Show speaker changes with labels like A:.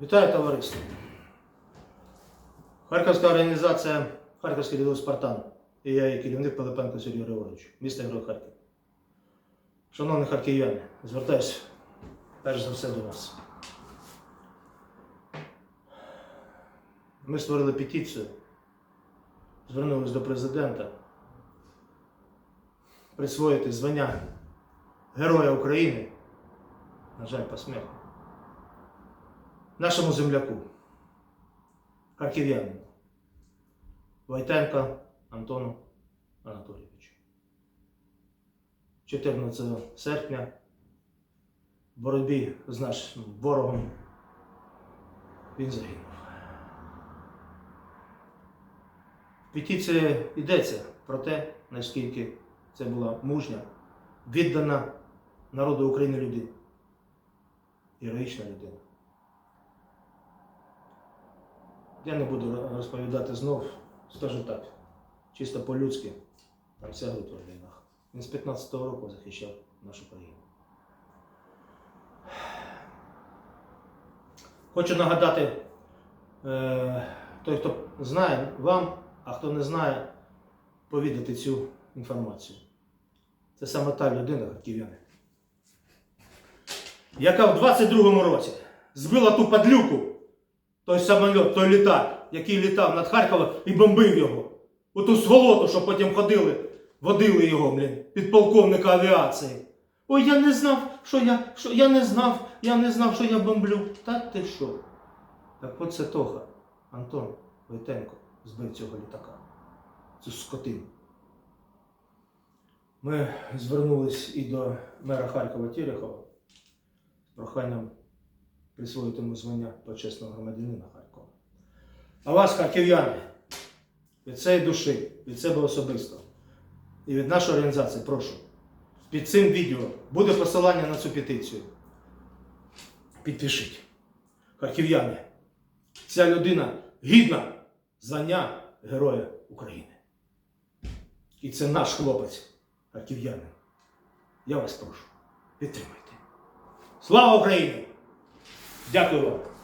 A: Вітаю товариство. Харківська організація Харківський рядовий Спартан. І я, її керівник Пилипенко Сергій Григорович, місто Герой Харків. Шановні харків'яни, звертаюся перш за все до вас. Ми створили петицію, звернулися до президента присвоїти звання Героя України, на жаль, посмертно, нашому земляку, харків'янину, Войтенко Антону Анатолійовичу. 14 серпня в боротьбі з нашим ворогом він загинув. В петиції йдеться про те, наскільки це була мужня, віддана народу України людина. Героїчна людина. Я не буду розповідати знов, скажу так, чисто по-людськи, там вся група в війнах. Він з 15-го року захищав нашу країну. Хочу нагадати, е, той, хто знає, вам, а хто не знає, повідати цю інформацію. Це саме та людина, харків'яни, яка в 22-му році збила ту падлюку, той самоліт, той літак, який літав над Харковом і бомбив його. Оту сволоту, що потім ходили, водили його, блін, підполковника авіації. Ой, я не знав, що я, що я не знав, я не знав, що я бомблю. Та ти що? Так от це Антон Войтенко збив цього літака. Цю скотину. Ми звернулись і до мера Харкова Терехова з проханням присвоїти йому звання почесного громадянина Харкова. А вас, харків'яни, від цієї душі, від себе особисто і від нашої організації прошу. Під цим відео буде посилання на цю петицію. Підпишіть. Харків'яни, ця людина гідна звання Героя України. І це наш хлопець, харків'янин. Я вас прошу, підтримайте. Слава Україні! Дякую вам!